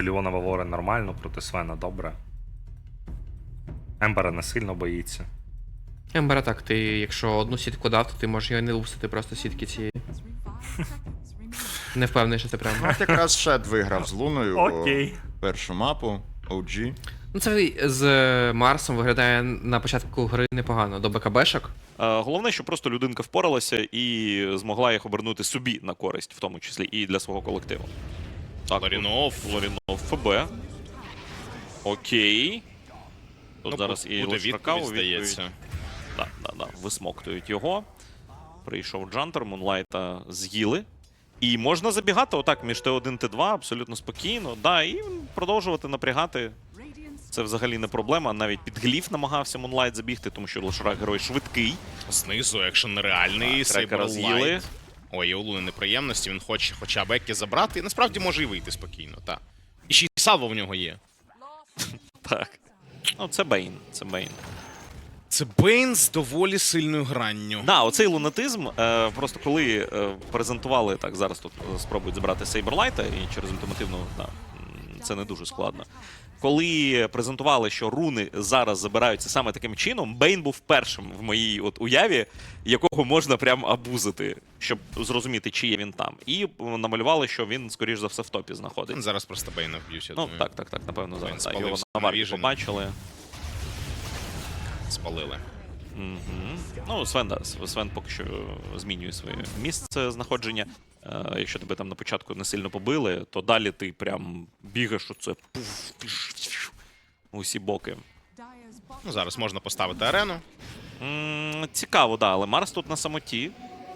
Проти Ліона Вавори нормально, проти Свена добре. Ембера не сильно боїться. Ембера так, ти якщо одну сітку дав, то ти можеш його не випустити просто сітки цієї. Не впевнений, що це прям. От якраз Шед виграв з Луною Окей. першу мапу OG. Ну це з Марсом виглядає на початку гри непогано. До БКБшок. Е, Головне, що просто людинка впоралася і змогла їх обернути собі на користь, в тому числі і для свого колективу. Так, Ларінов. Ларінов ФБ. Окей. Тут Ну, зараз і Лошака здається. Да, да, да. Висмоктують його. Прийшов Джантер, Мунлайта з'їли. І можна забігати отак між Т1 Т2 абсолютно спокійно. Да, і продовжувати напрягати. Це взагалі не проблема. Навіть під гліф намагався Мунлайт забігти, тому що Лошарак герой швидкий. Знизу, якщо нереальний, Так, трекера з'їли. Ой, є у Луни неприємності, він хоче хоча б Еккі забрати, і насправді може і вийти спокійно, так. І ще й салво в нього є. Так. Ну, це Бейн. Це Бейн. Це Бейн з доволі сильною гранню. Да, оцей лунатизм, е, просто коли е, презентували, так, зараз тут е, спробують забрати Сейберлайта, і через ультимативну, да, це не дуже складно. Коли презентували, що руни зараз забираються саме таким чином, Бейн був першим в моїй от уяві, якого можна прям абузити, щоб зрозуміти, чи є він там. І намалювали, що він, скоріш за все, в топі знаходиться. Зараз просто Бейна вб'ють, я Ну думаю. так, так, так, напевно, зараз. Так, його на на варті побачили. Спалили. Мгм. Ну, Свен, да, Свен поки що змінює своє місце знаходження. Е, якщо тебе там на початку не сильно побили, то далі ти прям бігаєш оце пуф, піш, піш, усі боки. Ну, зараз можна поставити арену. М, Цікаво, да, але Марс тут на самоті.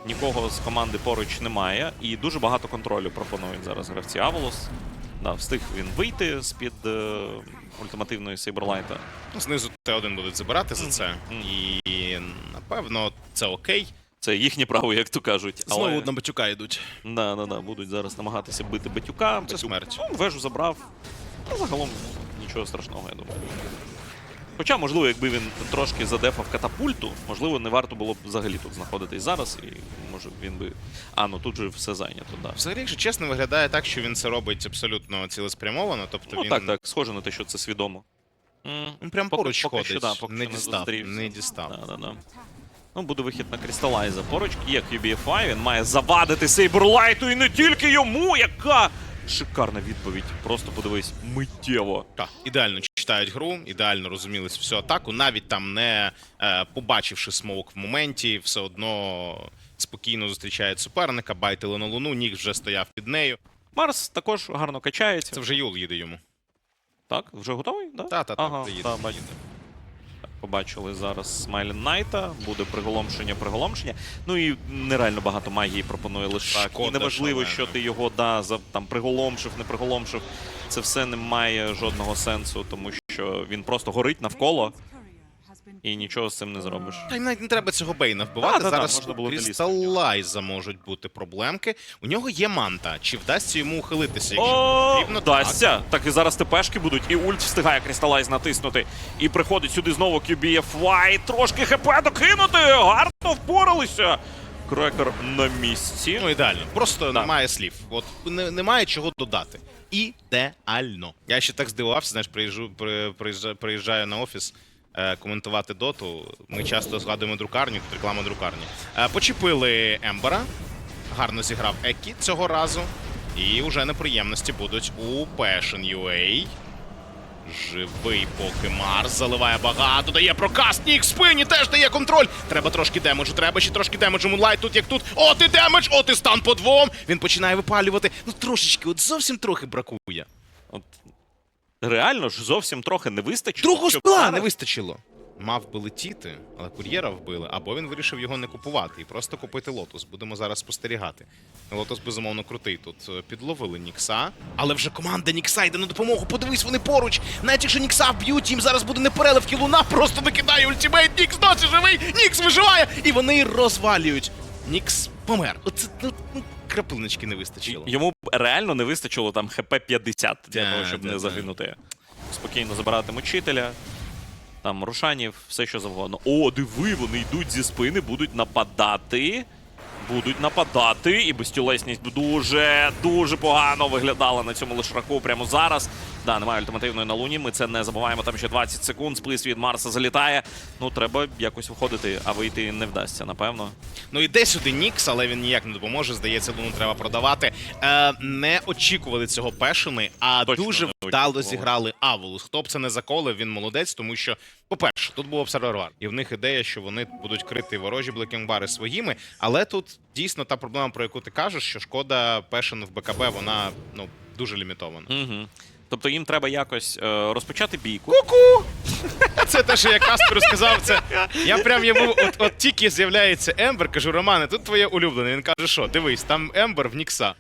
Нікого з команди поруч немає, і дуже багато контролю пропонують зараз гравці Аволос. Да, встиг він вийти з-під е, ультимативної Сейберлайта. Знизу Т1 будуть забирати за це. І напевно це окей. Це їхнє право, як то кажуть. Знову на батюка йдуть. Да, да, да, будуть зараз намагатися бити Батюка. Це смерть. Ну, вежу забрав. Ну, загалом нічого страшного, я думаю. Хоча, можливо, якби він трошки задефав катапульту, можливо, не варто було б взагалі тут знаходитись зараз, і може він би. А, ну тут же все зайнято, да. Взагалі, якщо чесно, виглядає так, що він це робить абсолютно цілеспрямовано. Тобто Ну він, так, так, схоже на те, що це свідомо. Він прям поки- поруч поки ходить. Що, да, поки не що дістав. зустрівся. Не дістав. Да, да, да. Ну, буде вихід на Крісталайза. Поруч є QBFI, він має завадити Сейберлайту і не тільки йому, яка шикарна відповідь. Просто подивись, миттєво. Так, ідеально читають гру, ідеально розуміли всю атаку, навіть там не е, побачивши смоук в моменті, все одно спокійно зустрічають суперника, байтили на луну, Нік вже стояв під нею. Марс також гарно качається. Це вже Юл їде йому. Так, вже готовий? Да? Та-та-та, ага, приїде. та. Так, Побачили зараз Смайлен Найта, буде приголомшення, приголомшення. Ну і нереально багато магії пропонує лише. І неважливо, що ти його да, за, там, приголомшив, не приголомшив. Це все не має жодного сенсу, тому що він просто горить навколо і нічого з цим не зробиш. Та й навіть не треба цього Бейна вбивати. Да-да-да, Зараз можна було. Крісталайза можуть бути проблемки. У нього є манта. Чи вдасться йому ухилитися, якщо О, потрібно? Вдасться. Так і зараз ТПшки будуть, і ульт встигає Крісталайз натиснути. І приходить сюди знову QBFY. Трошки ХП докинути. Гарно впоралися. Крекер на місці. Ну, ідеально. Просто Да. немає слів. От не, немає чого додати. Ідеально. Я ще так здивувався, знаєш, приїжджу, при, приїжджаю, приїжджаю на офіс коментувати доту. Ми часто згадуємо друкарню, тут реклама друкарні. Е, почепили Ембера. Гарно зіграв Еккі цього разу. І вже неприємності будуть у Passion UA. Живий поки Марс заливає багато, дає прокаст, Нік спині теж дає контроль. Треба трошки демеджу, треба ще трошки демеджу. Мунлайт тут як тут. От і демедж, от і стан по двом. Він починає випалювати. Ну трошечки, от зовсім трохи бракує. От, реально ж зовсім трохи не вистачило. Другого щоб спила не вистачило. Мав би летіти, але кур'єра вбили, або він вирішив його не купувати і просто купити лотос. Будемо зараз спостерігати. Лотос безумовно крутий. Тут е, підловили Нікса, але вже команда Нікса йде на допомогу. Подивись, вони поруч. Навіть якщо Нікса вб'ють, їм зараз буде непереливки. Луна просто накидає ультимейт. Нікс досі живий. Нікс виживає, і вони розвалюють. Нікс помер. Оце ну, ну, краплиночки не вистачило. Йому реально не вистачило там ХП 50 для того, щоб не загинути. Спокійно забирати учителя. Там Рушанів, все що завгодно. О, диви, вони йдуть зі спини, будуть нападати. Будуть нападати, і безтілесність дуже дуже погано виглядала на цьому лишраку прямо зараз. Да, немає альтернативної на луні. Ми це не забуваємо. Там ще 20 секунд. Сплис від Марса залітає. Ну треба якось виходити, а вийти не вдасться, напевно. Ну іде сюди Нікс, але він ніяк не допоможе. Здається, луну треба продавати. Е, не очікували цього пешини, а Точно дуже вдало зіграли Аволус. Хто б це не заколив, він молодець, тому що, по-перше, тут був обсервер і в них ідея, що вони будуть крити ворожі блекінгбари своїми. Але тут дійсно та проблема, про яку ти кажеш, що шкода пешин в БКБ, вона ну дуже лімітована. Угу. Тобто їм треба якось е, розпочати бійку. Ку-ку! Це те, що я Касперу сказав. Це я прям йому, от, от тільки з'являється Ембер, кажу, Романе, тут твоє улюблене. Він каже, що дивись, там Ембер в Нікса.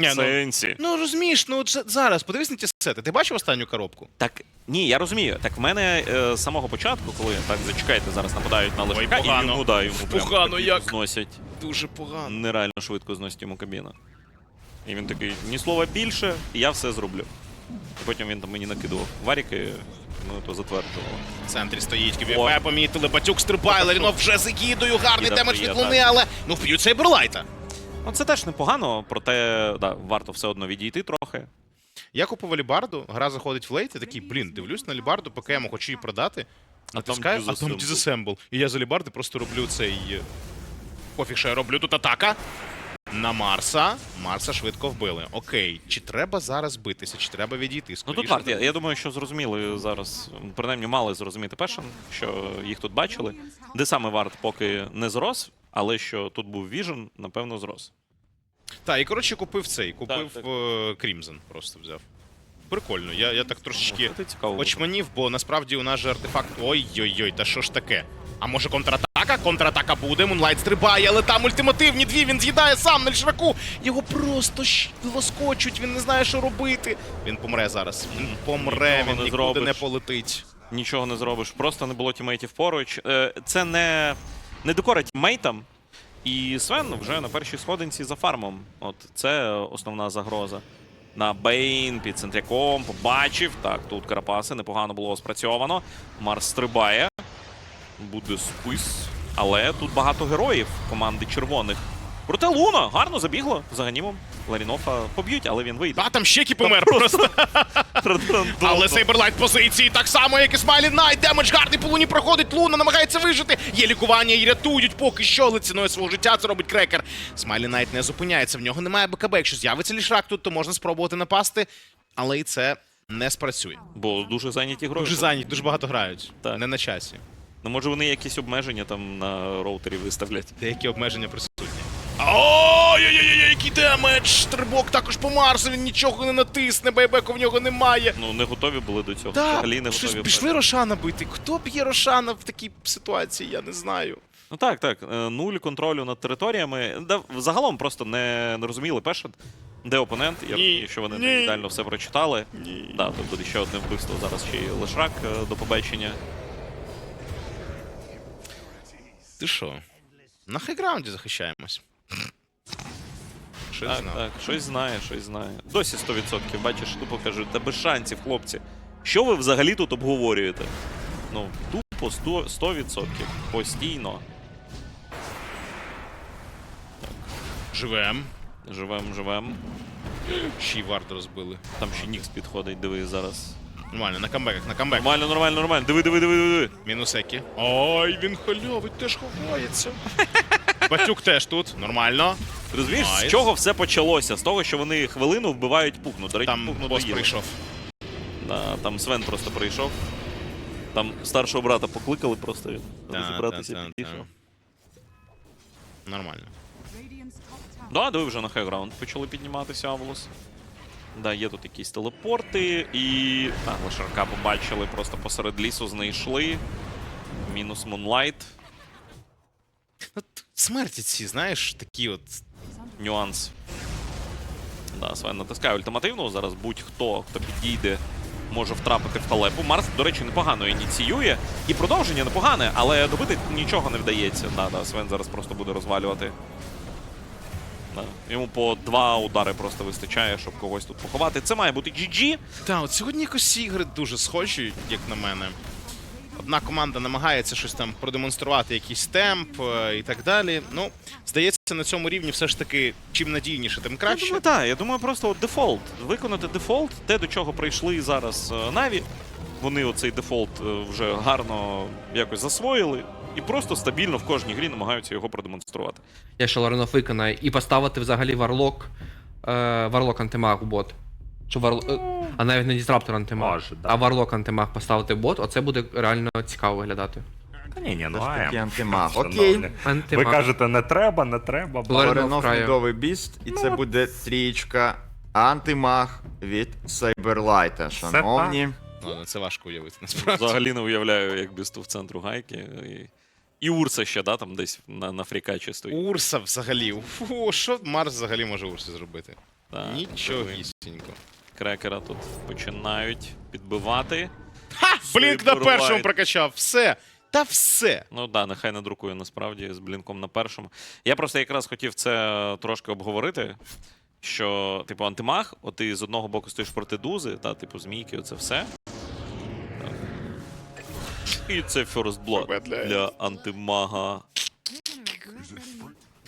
Ні, ну, Сенсі. ну розумієш, ну от зараз подивись на ті сети. Ти бачив останню коробку? Так ні, я розумію. Так в мене е, з самого початку, коли так зачекайте, зараз нападають на лишака, і йому да, йому прям Погано як. зносять. Дуже погано. Нереально швидко зносять йому кабіну. І він такий, ні слова більше, і я все зроблю. І потім він там мені накидував варіки, ну то затверджувало. В центрі стоїть. КВП, помітили, Батюк стрибає, Ларінов вже закидою, гарний демедж від луни, але ну вб'ють Сейберлайта. Ну це теж непогано, проте да, варто все одно відійти трохи. Я купив Алібарду, гра заходить в лейт, і такий, блін, дивлюсь на Алібарду, поки я хочу її продати. А там Натискаю, а там. Disassemble. І я з Алібарди просто роблю цей. е, Пофіг, що я роблю тут атака. На Марса. Марса швидко вбили. Окей, чи треба зараз битися, чи треба відійти? Ну тут варт, за я, я думаю, що зрозуміли зараз, принаймні мали зрозуміти першим, що їх тут бачили. Де саме варт поки не зрос, але що тут був Vision, напевно, зрос. Так, і коротше купив цей, купив так. Crimson, просто взяв. Прикольно, я, я так трошечки Це цікаво. буде. очманів, бо насправді у нас же артефакт. Ой-ой-ой, та що ж таке? А може контратака? Контратака буде, Мунлайт стрибає, але там ультимативні дві, він з'їдає сам на лішраку. Його просто щ- лоскочуть, він не знає, що робити. Він помре зараз. Він помре, Нічого він не нікуди зробиш. не полетить. Нічого не зробиш, просто не було тімейтів поруч. Е, Це не, не докора мейтам. І Свен вже на першій сходинці за фармом. От це основна загроза. На Бейн під центряком побачив. Так, тут Карапаси непогано було спрацьовано. Марс стрибає. Буде спис. Але тут багато героїв команди червоних. Проте Луна гарно забігло за ганімом. Ларінофа поб'ють, але він вийде. А там ще кі помер просто. Але Сейберлайт позиції так само, як і Смайлі Найт. Демедж гарний по луні проходить. Луна намагається вижити. Є лікування і рятують поки що, але ціною свого життя це робить крекер. Смайлі Найт не зупиняється. В нього немає БКБ. Якщо з'явиться лішрак тут, то можна спробувати напасти. Але і це не спрацює. Бо дуже зайняті грою. Дуже зайняті, дуже багато грають. Так. Не на часі. Ну, може, вони якісь обмеження там на роутері виставлять. Деякі обмеження присутні. Ой-ой-ой, який демедж! Стрибок також по Марсу, він нічого не натисне, байбеку в нього немає. Ну, не готові були до цього. Так, Взагалі не щось готові. пішли Рошана бити. Хто б'є Рошана в такій ситуації, я не знаю. Ну так, так. е, Нуль контролю над територіями. Да, загалом просто не, не розуміли перше, де опонент. Я Ні, розумію, що вони ні. не ідеально все прочитали. Ні. Да, буде ще одне вбивство зараз ще й Лешрак е, до побачення. Ти що? На хайграунді захищаємось. Що я Так, знав? так, щось знає, щось знає. Досі 100%. Бачиш, тупо кажуть, та без шансів, хлопці. Що ви взагалі тут обговорюєте? Ну, тупо 100%. 100%. Постійно. Живем. Живем, живем. Ще й вард розбили. Там ще Нікс підходить, диви зараз. Нормально, на камбеках, на камбек. Нормально, нормально, нормально. Диви, диви, диви, диви. Мінусеки. Ой, він хольовий, теж ховається. Батюк теж тут, нормально. Ти розумієш, з Найс. чого все почалося? З того, що вони хвилину вбивають пукну. До речі, Там пукну бос доїли. прийшов. Да, там Свен просто прийшов. Там старшого брата покликали просто Та, розібратися та, та, підійшов. Нормально. Да, диви вже на хайграунд почали підніматися Аволос. Да, є тут якісь телепорти і. А, лошарка побачили, просто посеред лісу знайшли. Мінус Мунлайт. Смерті ці, знаєш, такі от. Нюанс. Да, Свен натискає ультимативну. Зараз будь-хто, хто підійде, може втрапити в халепу. Марс, до речі, непогано ініціює. І продовження непогане, але добити нічого не вдається. Да, да, Свен зараз просто буде розвалювати. Да. Йому по два удари просто вистачає, щоб когось тут поховати. Це має бути GG. Та, от сьогодні якось ігри дуже схожі, як на мене. Одна команда намагається щось там продемонструвати, якийсь темп е, і так далі. Ну, здається, на цьому рівні все ж таки, чим надійніше, тим Я краще. думаю, так. Я думаю, просто от дефолт. Виконати дефолт, те, до чого прийшли зараз е, Наві. Вони оцей дефолт е, вже гарно якось засвоїли і просто стабільно в кожній грі намагаються його продемонструвати. Якщо Ларинов виконає, і поставити взагалі варлок, е, варлок антимаг у бот. Що варл... е, а навіть не дізраптор антимаг, Може, да. а варлок антимаг поставити бот, оце буде реально цікаво виглядати. Та ні, ні, ну Все ж таки АМ. антимаг. Шановні. Окей. Ви Антимаг. кажете, не треба, не треба. ба- грає. мідовий біст, і це буде трієчка антимаг від Сайберлайта. Шановні. Ладно, це важко уявити насправді. Взагалі не уявляю, як бісту в центру гайки. І, і Урса ще, да, там десь на, на фрікачі стоїть. Урса взагалі. Фу, що Марс взагалі може Урсі зробити? Так, Нічого диви. гісінько. Крекера тут починають підбивати. Ха! Блінк на першому прокачав. Все. Та все. Ну да, нехай не друкує насправді з блінком на першому. Я просто якраз хотів це трошки обговорити. Що, типу, антимаг, от ти з одного боку стоїш проти дузи, та, типу, змійки, оце все. І це First Blood для антимага.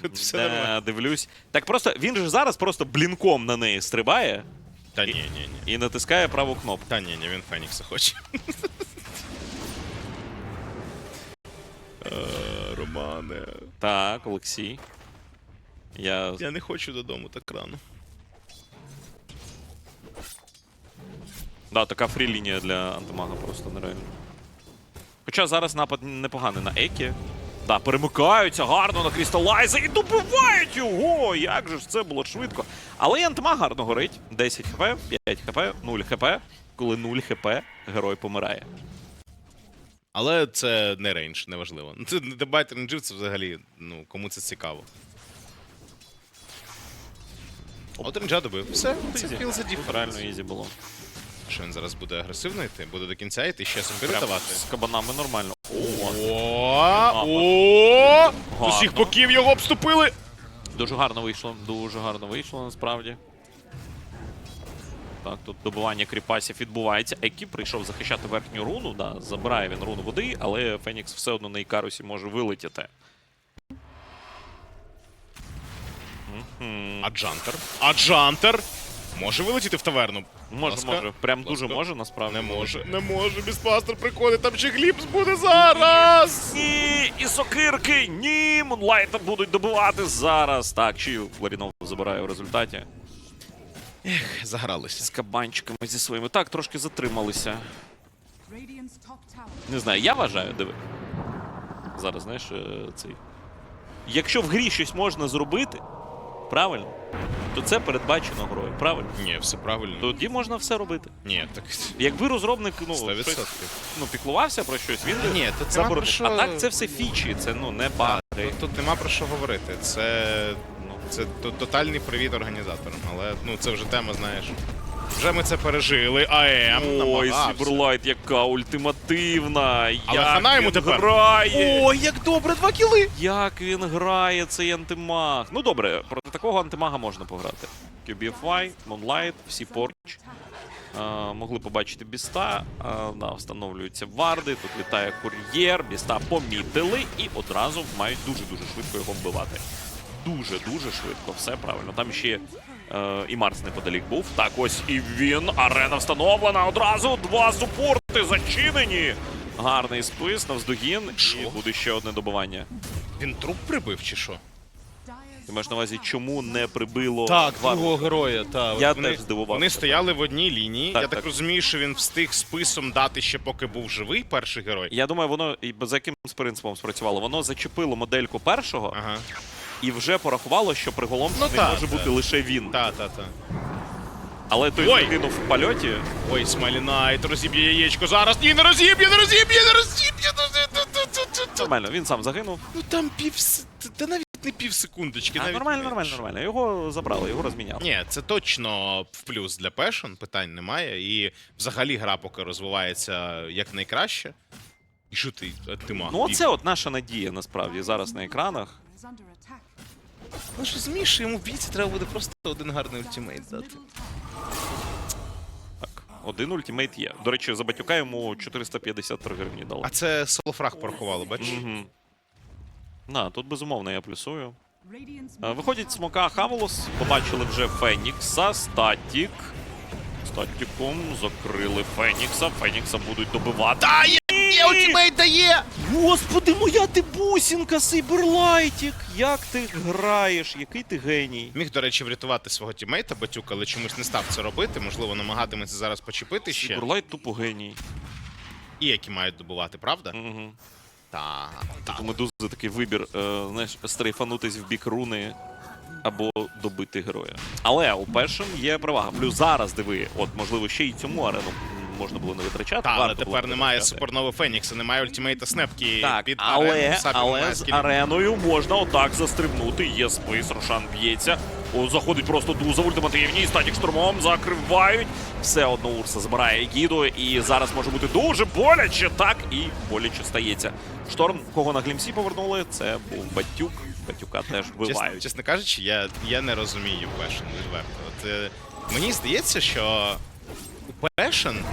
Тут все. Де, дивлюсь. Так просто він же зараз просто блінком на неї стрибає Та ні, ні, ні. і натискає праву кнопку. Та ні, ні, він Фенікса хоче. Е, Романе. Так, Олексій. Я Я не хочу додому так рано. Да, така фрі-лінія для антимага просто нереально. Хоча зараз напад непоганий на Екі. Да, перемикаються гарно на Крісталайза і добивають його! Як же ж це було швидко. Але і антимаг гарно горить. 10 хп, 5 хп, 0 хп. Коли 0 хп, герой помирає. Але це не рейндж, неважливо. Дебайт рейнджів, це взагалі, ну, кому це цікаво. От рейнджа добив. Все, це Ізі. кіл за Тут реально ізі було. Що він зараз буде агресивно йти? Буде до кінця йти, ще сумпіри давати. з кабанами нормально. О! З усіх боків його обступили. Дуже гарно вийшло, дуже гарно вийшло насправді. Так, тут добування кріпасів відбувається. Екі прийшов захищати верхню руну, да, забирає він руну води, але Фенікс все одно на Ікарусі може вилетіти. Аджантер. А Джантер? А Джантер? Може вилетіти в таверну? Може, ласка. може. Прям дуже Ласка. може, насправді. Не може, не може. Міспастер приходить, там ще гліпс буде зараз. Ні, і сокирки, ні, Мунлайта будуть добивати зараз. Так, чи Флорінов забирає в результаті. Ех, Загралися. З кабанчиками зі своїми. Так, трошки затрималися. Не знаю, я вважаю, диви. Зараз, знаєш, е, цей. Якщо в грі щось можна зробити, правильно, то це передбачено грою. Правильно? Ні, все правильно. Тоді можна все робити. Ні, так Якби розробник ну, щось, ну, піклувався про щось, він Ні, то це про що- А так це все фічі, це ну не баги. Тут, тут нема про що говорити. Це, ну, це тотальний привіт організаторам. Але ну це вже тема, знаєш. Вже ми це пережили. АМ Ой, намагався. Сіберлайт, яка ультимативна. Але як хана йому він тепер. грає. Ой, як добре, два кіли! Як він грає, цей антимаг. Ну добре, проти такого антимага можна пограти. QBFY, Moonlight, всі поруч. А, могли побачити біста. А, да, встановлюються варди, тут літає кур'єр, біста помітили і одразу мають дуже-дуже швидко його вбивати. Дуже-дуже швидко, все правильно. Там ще е, і Марс неподалік був. Так, ось і він. Арена встановлена. Одразу два супорти зачинені. Гарний спис, навздогін, і буде ще одне добивання. Він труп прибив чи що? Ти маєш на увазі, чому не прибило Так, Вар- другого героя. Так. Я вони, теж здивувався. Вони стояли в одній лінії. Так, Я так, так. розумію, що він встиг списом дати ще поки був живий перший герой. Я думаю, воно і за яким принципом спрацювало? Воно зачепило модельку першого Ага. І вже порахувало, що приголомшений Ну, так, може бути так. лише він. Та, та, та. Але той Ой! загинув в польоті. Ой, Смайлі Найт, розіб'є яєчко зараз. Ні, не розіб'є, не розіб'є, не розіб'є. Ну. Нормально, він сам загинув. Ну там пів та навіть не пів секундочки. А, навіть нормально, нормально, нормально. Його забрали, його розміняли. Ні, це точно в плюс для Passion, питань немає. І взагалі гра поки розвивається як найкраще. І що ти, ти маг? Ну, оце от наша надія насправді зараз на екранах. Ну що йому в бійці треба буде просто один гарний ультимейт дати. Так. Один ультимейт є. До речі, за батюка йому 453 гривні дали. А це солофраг порахувало, бачиш? Угу. На, тут безумовно я плюсую. Е, Виходить смока Хаволос, побачили вже Фенікса, Статік. Статіком закрили Фенікса. Фенікса будуть добивати. Є! Ультимейт дає! Господи, моя ти бусінка, Сейберлайтік! Як ти граєш? Який ти геній? Міг, до речі, врятувати свого тімейта Батюк, але чомусь не став це робити. Можливо, намагатиметься зараз почепити ще. Сейберлайт тупо геній. І які мають добувати, правда? Угу. Так. Тут у медузи такий вибір, е, знаєш, стрейфанутись в бік руни або добити героя. Але у першим є перевага. Плюс зараз диви, от можливо, ще й цьому арену можна було не витрачати. Та, але тепер немає супернови Фенікса, немає ультимейта снепки Так, під але, арену. Але з ареною можна отак застрибнути. Є спис, Рошан б'ється. Заходить просто Дуза в ультимативній, статік штурмом закривають. Все одно Урса забирає Гіду, і зараз може бути дуже боляче. Так і боляче стається. Шторм, кого на глімсі повернули, це був Батюк. Батюка теж Чесно, вбивають. чесно кажучи, я, я не розумію Пешен відверто. От, е, мені здається, що Пешен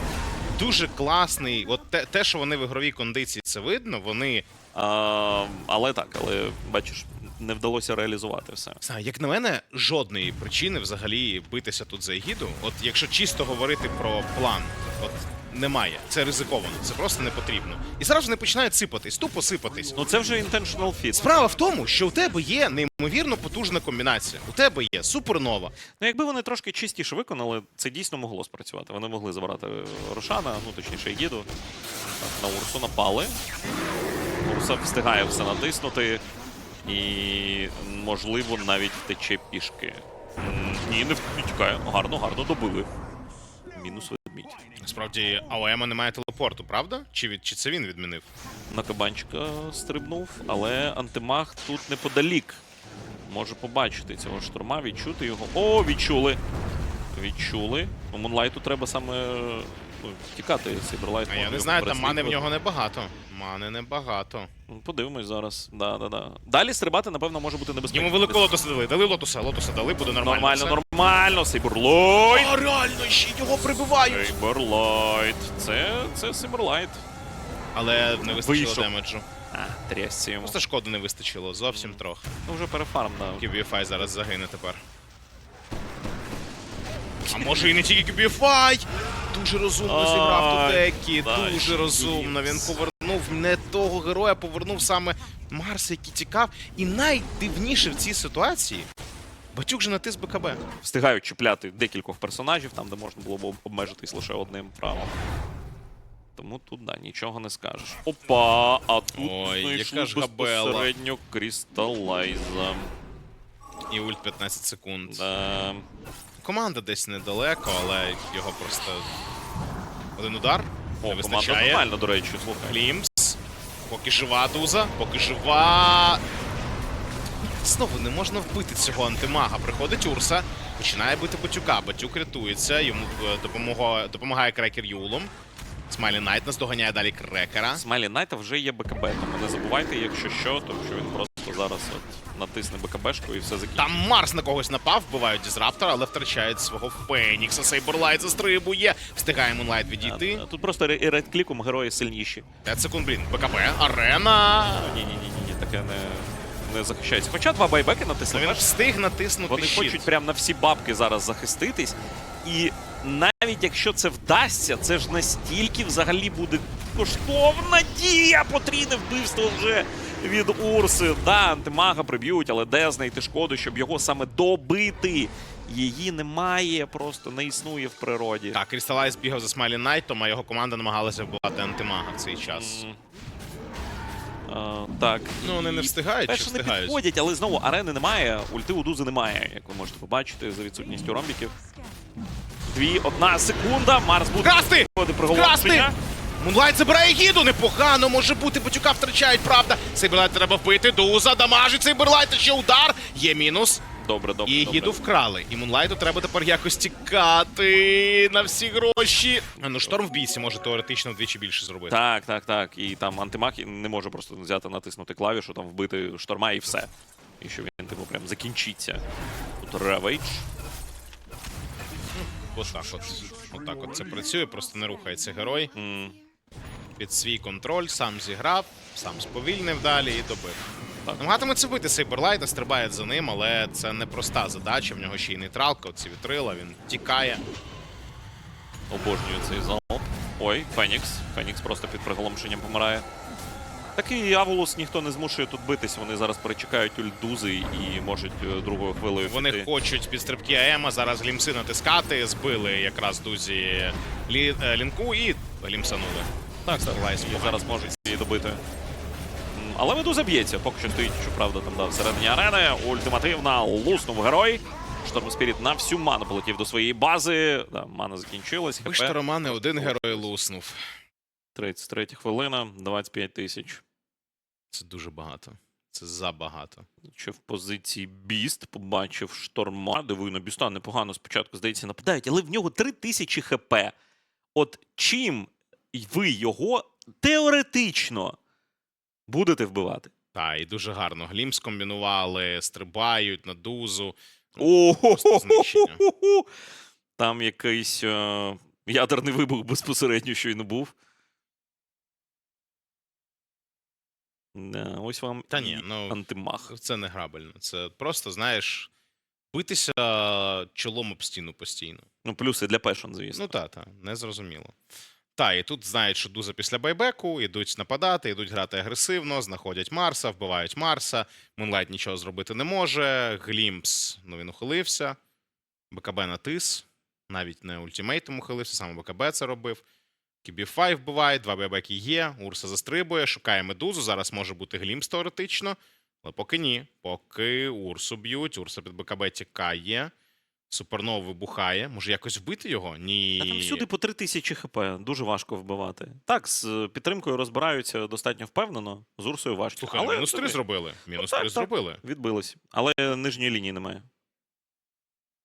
дуже класний. От те, те, що вони в ігровій кондиції, це видно, вони. А, але так, але бачиш, не вдалося реалізувати все. Знаю, як на мене, жодної причини взагалі битися тут за егіду. От якщо чисто говорити про план, от немає. Це ризиковано, це просто не потрібно. І зараз вони починають сипатись, тупо сипатись. Ну це вже intentional fit. Справа в тому, що у тебе є неймовірно потужна комбінація. У тебе є супернова. Ну, якби вони трошки чистіше виконали, це дійсно могло спрацювати. Вони могли забрати Рошана, ну точніше Єду. Так, на Урсу напали. Урса встигає все натиснути. І, можливо, навіть втече пішки. Ні, не в- не тікає. Гарно, гарно добили. Мінус Насправді, АОЕМа немає телепорту, правда? Чи від чи це він відмінив? На кабанчика стрибнув, але антимаг тут неподалік. Може побачити цього штурма, відчути його. О, відчули! Відчули. У Мунлайту треба саме ну, тікати Сейберлайт. А я не знаю, там мани в нього небагато. Мани небагато. Ну, Подивимось зараз. Да, да, да. Далі стрибати, напевно, може бути небезпечно. Йому великого лотоса дали. Дали лотоса, лотоса дали, буде нормально. Нормально, все. нормально. Сейберлайт! А реально ще його прибивають. Сейберлайт. Це, це Сейберлайт. Але не вистачило Вийшов. демеджу. А, трясся йому. Просто шкоди не вистачило, зовсім трохи. Ну, вже перефарм, да. QBFI зараз загине тепер. А може і не тільки QBFI! Дуже розумно зіграв тут Декі, дуже розумно. Він повернув не того героя, повернув саме Марса, який тікав. І найдивніше в цій ситуації. Батюк же натис БКБ. встигають чіпляти декількох персонажів, там, де можна було б обмежитись лише одним правом. Тому тут да, нічого не скажеш. Опа! А тут Ой, знайшли яка ж габела. безпосередньо Крісталайза. І ульт 15 секунд. Да. Команда десь недалеко, але його просто один удар. О, не команда нормально, до речі, слухай. Глімс. Поки жива Дуза, поки жива. Знову не можна вбити цього антимага. Приходить Урса, починає бити Батюка. Батюк рятується, йому е, допомога, допомагає крекер Юлом. Смайлі Найт наздоганяє далі крекера. Смайлі Найта вже є БКБ, тому не забувайте, якщо що, то що він просто зараз от натисне БКБшку і все закінчить. Там Марс на когось напав, вбивають Дізраптора, але втрачають свого Фенікса. Сейберлайт застрибує. Встигає Мунлайт відійти. А, Тут просто ре- редкліком герої сильніші. 5 секунд, блін. БКБ, арена. Ні, ні, ні, ні, ні, таке не, не захищається. Хоча два байбеки Ну, натисли. він бачиш? встиг натиснути Вони щит. хочуть прямо на всі бабки зараз захиститись. І навіть якщо це вдасться, це ж настільки взагалі буде коштовна дія. Потрійне вбивство вже від Урси. Да, антимага приб'ють, але де знайти шкоду, щоб його саме добити? Її немає, просто не існує в природі. Так, Крісталайз бігав за Смайлі Найтом, а його команда намагалася вбивати антимага в цей час. М. А, так. Ну, вони не і встигають чи Перше не встигають? підходять, але знову арени немає, ульти у Дузи немає, як ви можете побачити, за відсутністю ромбіків. Дві, одна секунда, Марс буде Красти! приголомшення. Мунлайт забирає гіду, непогано може бути, Батюка втрачають, правда. Сейберлайт треба вбити, Дуза, дамажить Сейберлайт, ще удар. Є мінус. Добре, добре. І добре. гіду вкрали. І Мунлайту треба тепер якось тікати на всі гроші. Ну шторм в бійці може теоретично вдвічі більше зробити. Так, так, так. І там антимаг не може просто взяти, натиснути клавішу, там вбити шторма і все. І що він, типу, прям закінчиться. Тут Ravage. Ось так от. Отак от це працює, просто не рухається герой. М, Під свій контроль, сам зіграв, сам сповільнив далі і добив. Намагатиметься бити Сейберлайта, стрибає за ним, але це непроста задача. В нього ще й нейтралка, оці вітрила, він тікає. Обожнюю цей залп. Ой, Фенікс. Фенікс просто під приголомшенням помирає. Такий Аволус ніхто не змушує тут битись. Вони зараз перечекають ультдузи і можуть е, другою хвилею Вони піти. хочуть під стрибки АЕМа зараз глімси натискати, збили якраз дузі лі, е, лінку і глімсанули. Так, так. Лайс І зараз можуть її добити. Але Медуза б'ється, поки що стоїть, щоправда, там да, всередині арени. Ультимативна луснув герой. Шторм Спіріт на всю ману полетів до своєї бази. Да, мана закінчилась. Ви ж. Романе, один герой луснув. 33 хвилина, 25 тисяч. Це дуже багато. Це забагато. Ще в позиції Біст побачив шторма. Дивую на Біста непогано спочатку, здається, нападають, але в нього 3000 хп. От чим ви його теоретично будете вбивати? Та, і дуже гарно. Глім скомбінували, стрибають на дузу. О, Просто знищення. Там якийсь е, ядерний вибух безпосередньо щойно був. Да, ось вам Та ні, ну, антимах. Це не грабельно. Це просто, знаєш, битися чолом об стіну постійно. Ну, плюси для пешон, звісно. Ну та, та, незрозуміло. Та, і тут знають, що Дуза після байбеку, ідуть нападати, ідуть грати агресивно, знаходять Марса, вбивають Марса. Мунлайт нічого зробити не може. Глімпс, ну він ухилився. БКБ натис. Навіть не ультимейтом ухилився, саме БКБ це робив. QB5 вбиває, два байбеки є. Урса застрибує, шукає медузу. Зараз може бути Глімпс теоретично. Але поки ні. Поки Урсу б'ють, Урса під БКБ тікає. Супернова вибухає. Може якось вбити його? Ні. Та там всюди по 3000 хп, дуже важко вбивати. Так, з е, підтримкою розбираються достатньо впевнено, з Урсою важче. Слухай, Але мінус 3 тобі зробили. Мінус так, 3 так. зробили. Відбилось. Але нижньої лінії немає.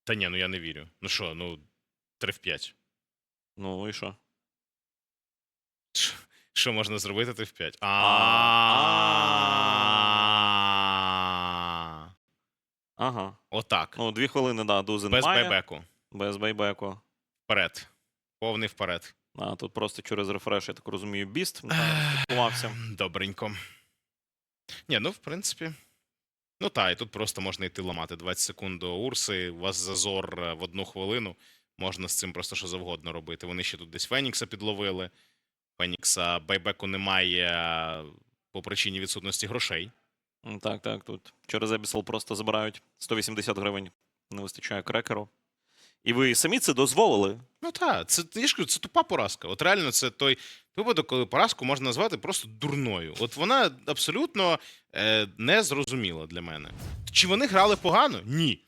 Та ні, ну я не вірю. Ну що, ну 3 в 5. Ну і що? Що можна зробити 3 в 5? А. Ага. Отак. Ну, дві хвилини, да, дузи Без немає. байбеку. Без байбеку. Вперед. Повний вперед. А тут просто через рефреш, я так розумію, біст підкувався. Добренько. Ні, ну в принципі. Ну та, і тут просто можна йти ламати 20 секунд до Урси. У вас зазор е, в одну хвилину. Можна з цим просто що завгодно робити. Вони ще тут десь Фенікса підловили. Фенікса байбеку немає по причині відсутності грошей. Так, так, тут через Ебісел просто забирають 180 гривень. Не вистачає крекеру. І ви самі це дозволили. Ну так, це ж це тупа поразка. От реально, це той випадок, коли поразку можна назвати просто дурною. От вона абсолютно е, незрозуміла для мене. Чи вони грали погано? Ні.